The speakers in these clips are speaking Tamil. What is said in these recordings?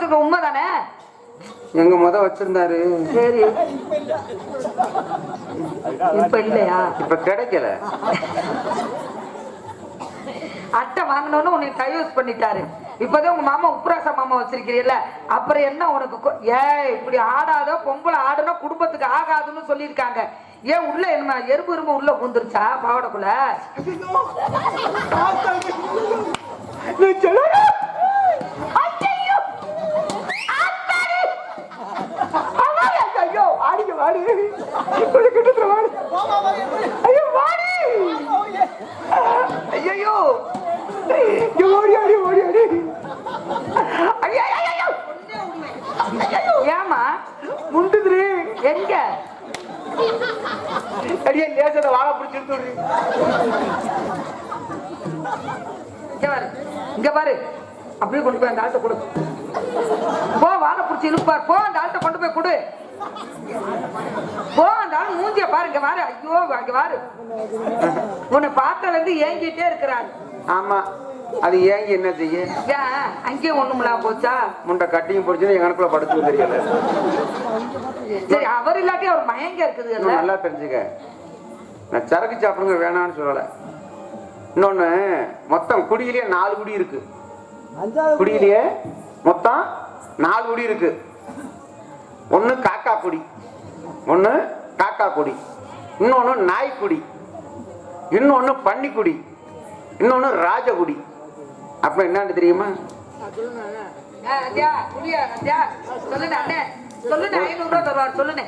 வச்சிருக்க உண்மைதானே? எங்க முத வச்சிருந்தாரு. சரி. இப்ப இல்லையா? இப்ப கிடைக்கல. அட்டை வாங்கினோன்னு உன்னை டைவர்ஸ் பண்ணிட்டாரு. இப்பதான் உங்க மாமா உப்ராச மாமா வச்சிருக்கிறீல்ல. அப்புறம் என்ன உனக்கு ஏய் இப்படி ஆடாத பொம்பளை ஆடுனா குடும்பத்துக்கு ஆகாதுன்னு சொல்லியிருக்காங்க. ஏன் உள்ள என்ன எறும்பு எறும்பு உள்ள பூந்துருச்சா பாவடக்குள்ள வாடி. இப்படி கிட்டத்துல வாடி. ஐயோ, வாடி. ஐயோ ஓடி, ஆடி ஓடி, ஆடி ஏமா ஏம்மா? முண்டுதுரு எங்க? அடியே லேசத வாழை பிடிச்சிட்டு விடுறீ. இங்க பாரு இங்க பாரு. அப்படியே கொண்டு போய் அந்த ஆட்டை கொடு. போ வாழை பிடிச்சி இழுப்பார். போ அந்த ஆட்டை கொண்டு போய் கொடு. இங்க வாரு ஐயோ அங்க வாரு. உன்னை பார்த்ததுல இருந்து ஏங்கிட்டே இருக்கிறாரு. ஆமா அது ஏங்க என்ன செய்ய? ஏன் அங்கேயும் ஒண்ணுமில்லாம போச்சா? முண்டை கட்டியும் பிடிச்சுன்னு எங்க கணக்குல படுத்து தெரியல. சரி அவர் இல்லாட்டி அவர் மயங்க இருக்குது நல்லா தெரிஞ்சுக்க. நான் சரக்கு சாப்பிடுங்க வேணாம்னு சொல்லல. இன்னொன்னு மொத்தம் குடியிலேயே நாலு குடி இருக்கு. குடியிலேயே மொத்தம் நாலு குடி இருக்கு. ஒண்ணு காக்கா குடி ஒண்ணு காக்கா குடி இன்னொன்று நாய்க்குடி. இன்னொன்று பன்னிக்குடி. இன்னொன்று ராஜகுடி. அப்போ என்னன்னு தெரியுமா? அண்ணே. சொல்லுண்ணே, சொல்லுண்ணே.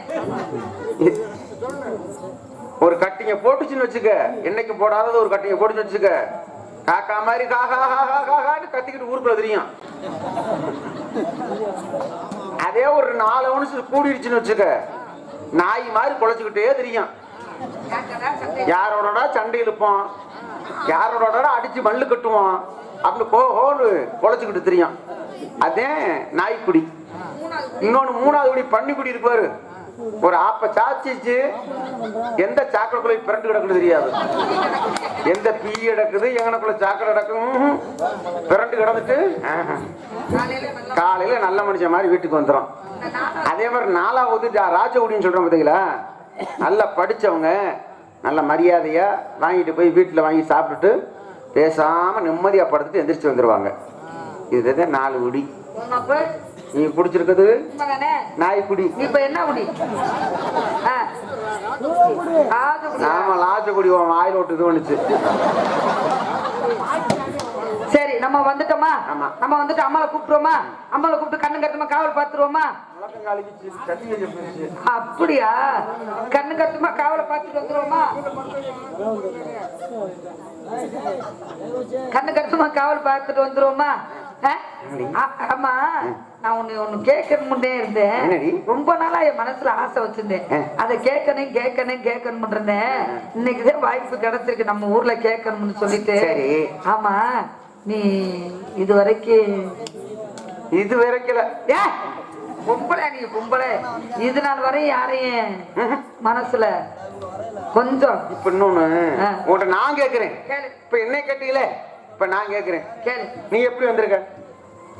ஒரு கட்டிங்க போட்டுச்சுன்னு வச்சுக்க. என்னைக்கு போடாதது ஒரு கட்டிங்க போட்டுச்சுன்னு வச்சுக்க. காக்கா மாதிரி காகா காகா காகான்னு கத்திக்கிட்டு ஊருக்குள்ள தெரியும். அதே ஒரு நாலு அவனுக்கு கூடிருச்சுன்னு வச்சுக்க. நாய் மாதிரி குலைச்சுக்கிட்டே தெரியும். யாரோட சண்டை இழுப்போம்? யாரோட அடிச்சு மல்லு கட்டுவோம்? அப்படின்னு கோ ஹோன்னு குழச்சிக்கிட்டு தெரியும். அதே நாய்க்குடி. இன்னொன்னு மூணாவது குடி பன்னிக்குடி இருப்பாரு ஒரு ஆப்ப சாச்சிச்சு எந்த சாக்கடைக்குள்ள பிறண்டு கிடக்குன்னு தெரியாது. எந்த பீ கிடக்குது எங்கனக்குள்ள சாக்கடை கிடக்கும் பிறண்டு கிடந்துட்டு காலையில நல்ல மனுஷன் மாதிரி வீட்டுக்கு வந்துடும் அதே மாதிரி நாலாவது ஜா- ராஜகுடின்னு சொல்றோம் பார்த்தீங்களா நல்லா படிச்சவங்க நல்ல மரியாதையா வாங்கிட்டு போய் வீட்டில் வாங்கி சாப்பிட்டுட்டு பேசாம நிம்மதியா படுத்துட்டு எந்திரிச்சு வந்துருவாங்க. இதுதான் நாலு குடி. நீ பிடிச்சிருக்குது உண்மைதானே? நாய்க்குடி. இப்ப என்ன குடி? குடியா? ஆமா லாஜகுடி உன் வாயில் விட்டு இது பண்ணுச்சு சரி நம்ம வந்துட்டோமா. நம்ம வந்துட்டு அம்மாவை கூப்பிட்டுருவோமா? அம்மாவை கூப்பிட்டு கண்ணு கட்டுமா காவல் பார்த்துருவோமா? அப்படியா? கண்ணு கட்டுமா காவலை பார்த்துட்டு வந்துருவோமா? கண்ணு கட்டுமா காவல் பார்த்துட்டு வந்துருவோமா? ஆமா நான் உன்னை ஒண்ணு கேட்கணும்னே இருந்தேன்? ரொம்ப நாளா என் மனசுல ஆசை வச்சிருந்தேன். அதை கேட்கணும் கேட்கணும் கேட்கணும் இருந்தேன். இன்னைக்குதான் வாய்ப்பு கிடைச்சிருக்கு. நம்ம ஊர்ல கேட்கணும்னு சொல்லிட்டு. ஆமா. நீ இது வரைக்கும் இது வரைக்கல. ஏ பொம்பளை நீ பொம்பளை இது நாள் வரை யாரையும் மனசுல கொஞ்சம் இப்ப இன்னொன்னு. உன்கிட்ட நான் கேக்குறேன். கேளு. இப்ப என்ன கேட்டீங்களே? இப்ப நான் கேக்குறேன். கேளு. நீ எப்படி வந்திருக்க?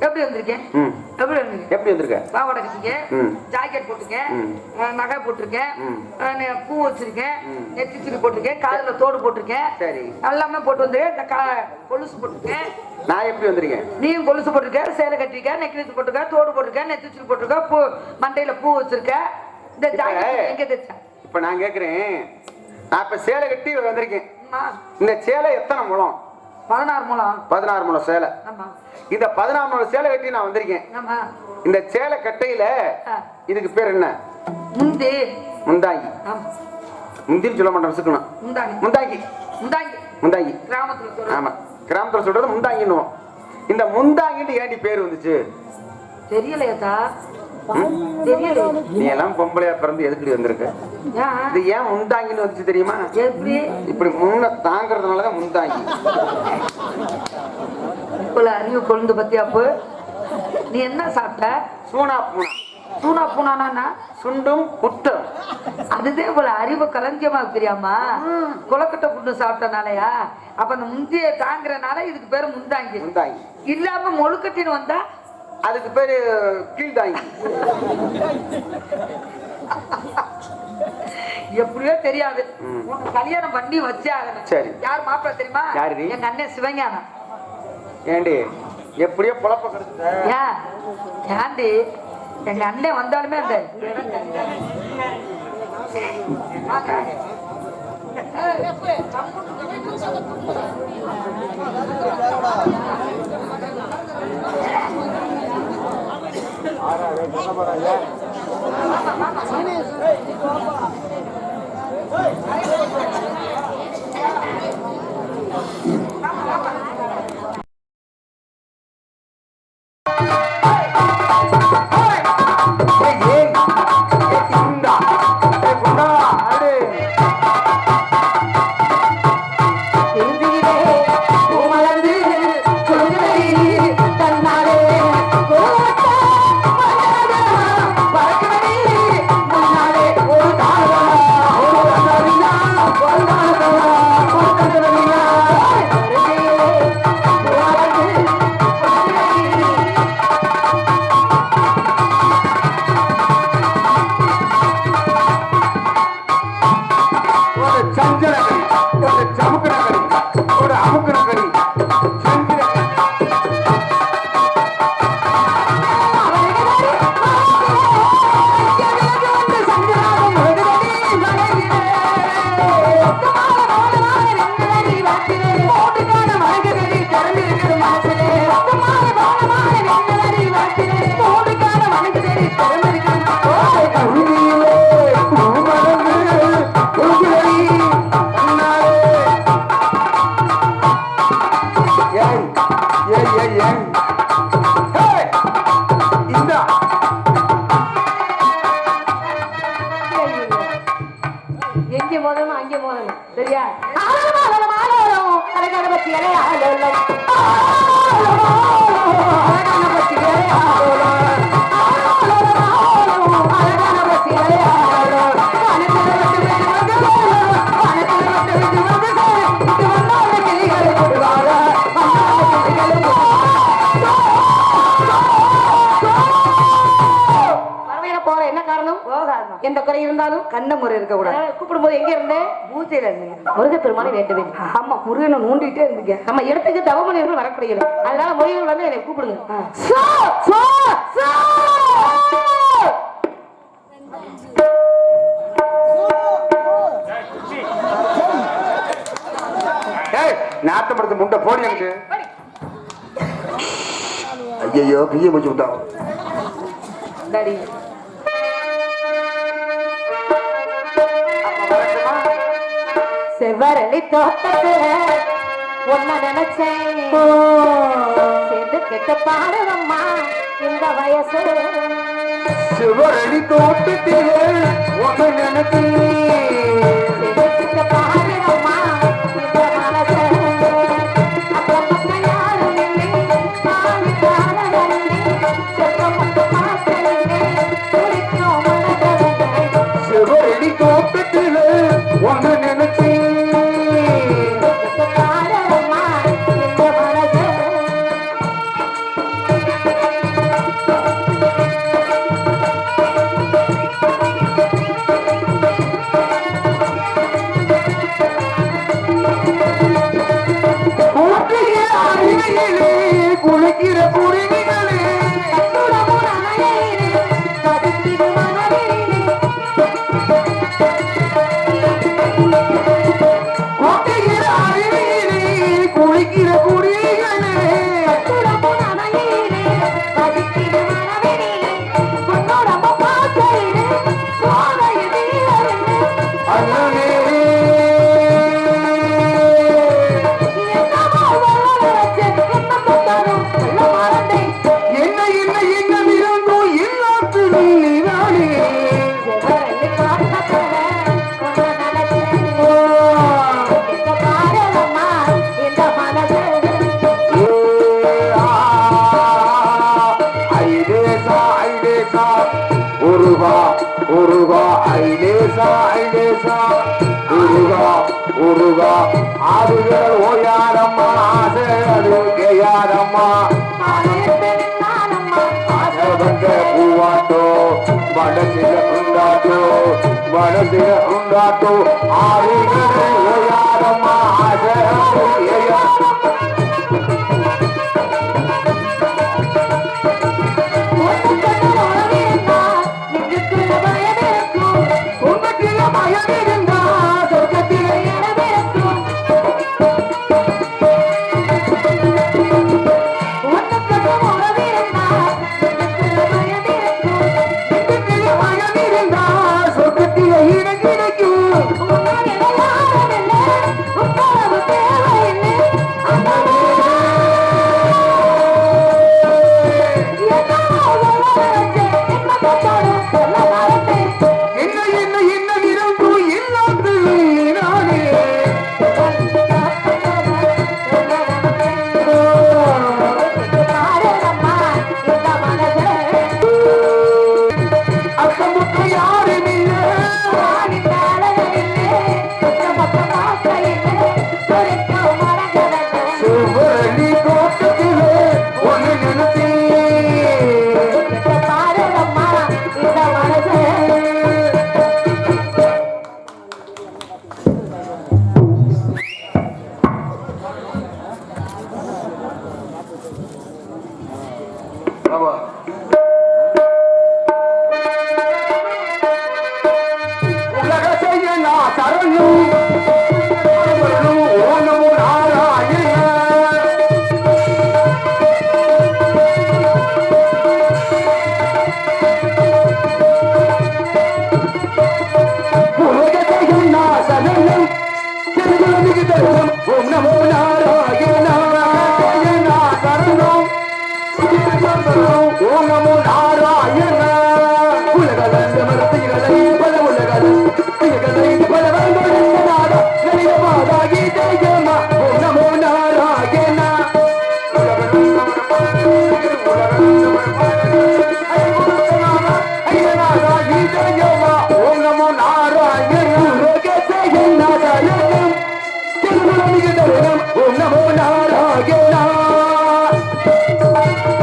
எப்படி வந்திருக்கேன்? எப்படி வந்திருக்கேன்? எப்படி வந்திருக்க? பாவாடை கட்டிருக்கேன். ஜாக்கெட் போட்டிருக்கேன். நகை போட்டிருக்கேன். பூ வச்சிருக்கேன். நெத்தி சுடி போட்டிருக்கேன். காதுல தோடு போட்டிருக்கேன். சரி. எல்லாமே போட்டு வந்து இந்த கா- கொலுசு போட்டிருக்கேன். நான் எப்படி வந்திருக்கேன்? நீயும் கொலுசு போட்டிருக்க சேலை கட்டிருக்க நெக்லஸ் போட்டிருக்க தோடு போட்டிருக்க நெத்தி சுடி போட்டிருக்க பூ மண்டையில பூ வச்சிருக்க. இந்த ஜாக்கெட் எங்க தைச்ச இப்ப நான் கேக்குறேன். நான் இப்ப சேலை கட்டி வந்திருக்கேன். இந்த சேலை எத்தனை முழம்? பதினாறு மூலம். பதினாறு முழம் சேலை. இந்த பதினாறு முழம் சேலை கட்டி நான் வந்திருக்கேன். இந்த சேலை கட்டையில. இதுக்கு பேர் என்ன? முந்தி. முந்தாங்கி. ஆமா. முந்தின்னு சொல்ல மாட்டேன் சுக்கணும் முந்தாங்கி. முந்தாங்கி. முந்தாங்கி. கிராமத்துல ஆமா. கிராமத்துல சொல்றது முந்தாங்கின்னுவோம். இந்த முந்தாங்கின்னு ஏண்டி பேர் வந்துச்சு? தெரியலையே நீ எல்லாம் பொம்பளையா பிறந்து எதுக்குடி வந்திருக்க? இது ஏன் முந்தாங்கின்னு வந்துச்சு தெரியுமா? இப்படி முன்ன தாங்கிறதுனாலதான் முந்தாங்கி. இப்பல அறிவு கொழுந்து பத்தியா அப்போ நீ என்ன சாப்பிட்ட? சூனா பூனா. சூனா பூனானா சுண்டும் புட்டம். அதுதே போல அறிவு களஞ்சியமா தெரியாமா? குளக்கட்டை புட்டு சாப்பிட்டனாலயா? அப்ப அந்த முந்திய தாங்குறனால இதுக்கு பேரு முந்தாங்கி. முந்தாங்கி. இல்லாம மொழுக்கட்டின்னு வந்தா அதுக்கு பேரு கீழ் தாங்கி எப்படியோ தெரியாது. உனக்கு கல்யாணம் பண்ணி வச்சே ஆகணும் சரி. யார் மாப்பிள்ள தெரியுமா யாருடி? எங்க அண்ணன் சிவஞானம் ஏண்டி எப்படியோ பொழப்ப கிடைச்சத ஏன் ஏண்டி எங்க அண்ணன் வந்தாலுமே அந்த ஏய், காரணம்? போகாதமா. எந்த குறை இருந்தாலும்? கண்ண முறை இருக்க கூடாது கூப்பிடும் போது எங்க இருந்தேன் பூஜையில இருந்தீங்க முருகப்பெருமானை வேண்டுவேன். ஆமா முருகனை நோண்டிட்டே இருந்தீங்க. நம்ம இடத்துக்கு தவமணியர்கள் வரக்கூடியது அதனால மொழிகள் வந்து என்னை கூப்பிடுங்க. So, so, so. ஏய், நாத்தம் படுத்து முண்டை போடி எனக்கு. ஐயோ பிய முடிச்சு விட்டான். செவ்வரளி தோட்டத்துல ஒன்ன நினைச்சேன். சேர்ந்து கெட்ட பாடுவம்மா இந்த வயசு. சிவரடி தோட்டத்திலே ஒன்று நினைச்சு من جي منجا تو من جي منجا تو آجي جي ياد ما اجا جي திருமணிக்கு ஓம் நமோ நாராயணா Música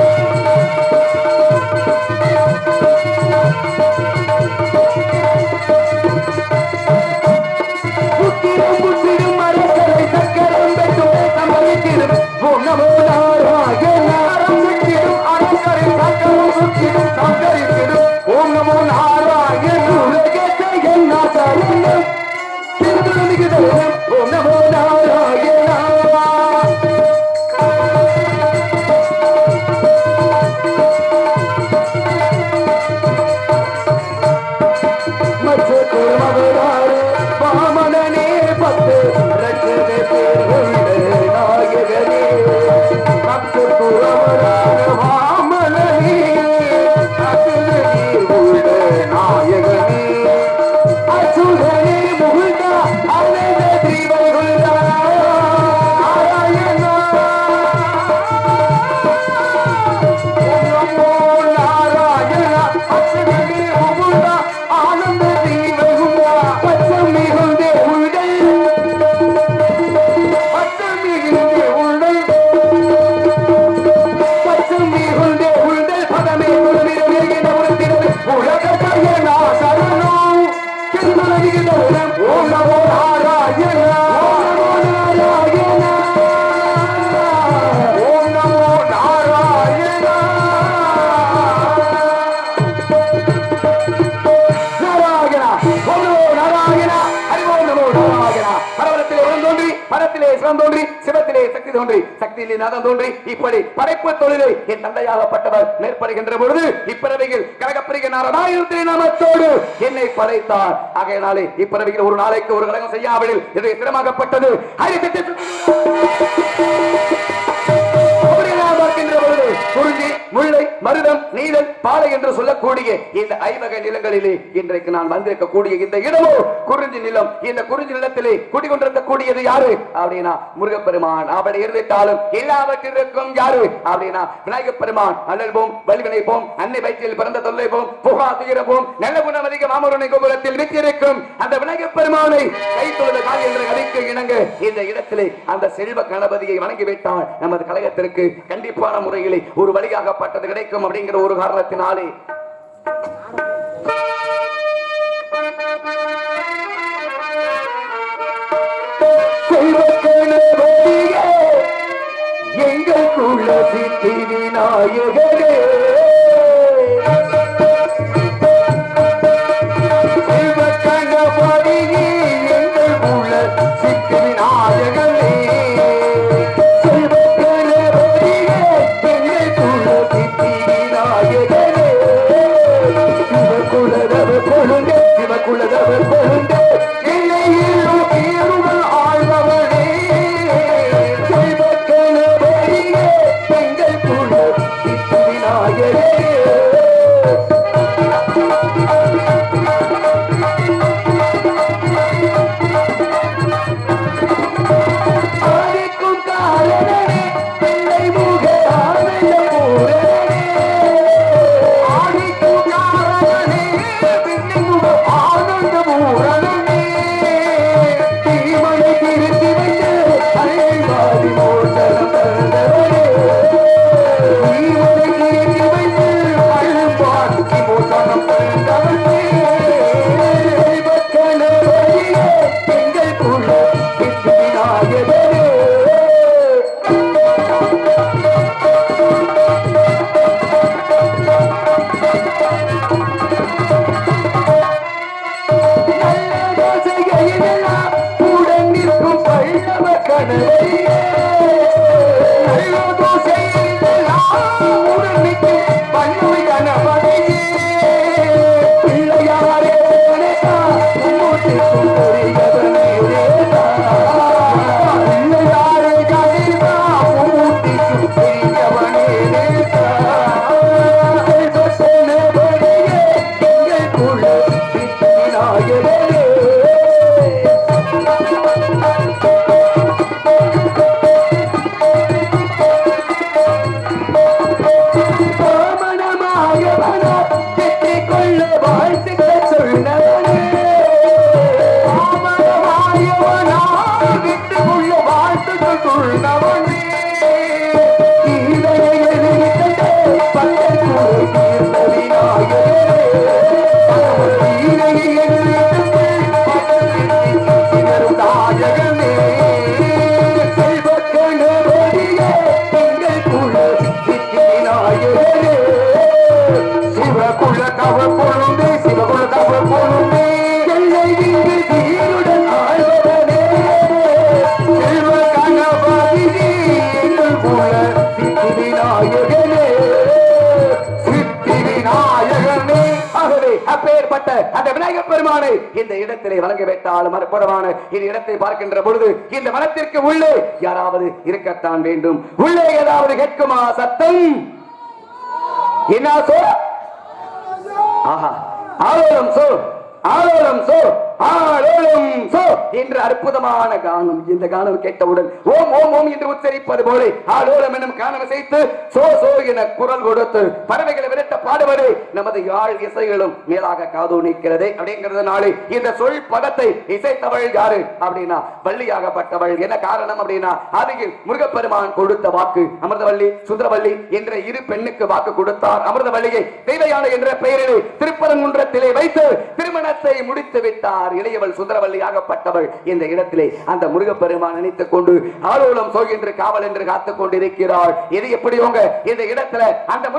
தோன்றி சக்தி தோன்றி தோன்றி இப்படி படைப்பு தொழிலை என் தந்தையாகப்பட்டவர் மேற்படுகின்ற பொழுது இப்பிறவையில் கழகப்பிரிக நாராயணத்திலே நாமத்தோடு என்னை படைத்தார். ஆகையினாலே இப்பிறவையில் ஒரு நாளைக்கு ஒரு கழகம் செய்யாவிடில் இது திறமாகப்பட்டது முல்லை மருதம் நீலன் பாலை என்று சொல்லக்கூடிய இந்த ஐவகை நிலங்களிலே இன்றைக்கு நான் வந்திருக்கக்கூடிய இந்த இடமோ குறிஞ்சி நிலம். இந்த குறிஞ்சி நிலத்திலே குடிகொண்டிருக்கக்கூடியது யாரு? அப்படின்னா முருகப்பெருமான். அப்படி இருந்துட்டாலும் எல்லாவற்றிற்கும் யாரு? அப்படின்னா விநாயகப் பெருமான். அண்ணல் வலிவினைப்போம் அன்னை வயிற்றில் பிறந்த தொல்லைப்போம் புகா துயர நல்ல குணம் அதிக மாமருணை கோபுரத்தில் விற்றிருக்கும் அந்த விநாயகப் பெருமானை கை என்ற கதைக்கு இணங்க இந்த இடத்திலே அந்த செல்வ கணபதியை வணங்கிவிட்டால் நமது கழகத்திற்கு கண்டிப்பான முறையிலே ஒரு வழியாகப்பட்டது கிடைக்கும் அப்படிங்கிற ஒரு காரணத்தினாலே. செல்வக்கணபதியே, எங்கள் சித்தி விநாயகரே. Thank. விநாயக பெருமானை இந்த இடத்திலே வழங்க வைத்தாலும் அற்புதமான இந்த இடத்தை பார்க்கின்ற பொழுது இந்த மனத்திற்கு உள்ளே யாராவது இருக்கத்தான் வேண்டும். உள்ளே ஏதாவது கேட்குமா சத்தம்? என்ன சோ ஆஹா. ஆலோலம் சோ ஆலோலம் சோ என்ற அற்புதமான கானம் இந்த கானம் கேட்டவுடன் ஓம் ஓம் ஓம் என்று உச்சரிப்பது போல ஆலோலம் என்னும் கானம் இசைத்து சோ சோ என குரல் கொடுத்து பறவைகளை விரட்ட பாடுவது நமது யாழ் இசைகளும் மேலாக காது நிற்கிறது அப்படிங்கிறதுனாலே இந்த சொல் பதத்தை இசைத்தவள் யாரு அப்படின்னா வள்ளியாகப்பட்டவள். என்ன காரணம் அப்படின்னா அருகில் முருகப்பெருமான் கொடுத்த வாக்கு. அமிர்தவள்ளி சுந்தரவள்ளி என்ற இரு பெண்ணுக்கு வாக்கு கொடுத்தார். அமிர்தவள்ளியை தெய்வயானை என்ற பெயரிலே திருப்பரங்குன்றத்திலே வைத்து திருமணத்தை முடித்து விட்டார் இளையவள் சுந்தரவள்ளி ஆகப்பட்டவள் இந்த இடத்திலே அந்த முருகப்பெருமான் நினைத்துக் கொண்டு ஆலோலம் சோகின்று காவல் என்று காத்துக் கொண்டிருக்கிறாள். இது எப்படி உங்க இந்த இடத்துல அந்த முருக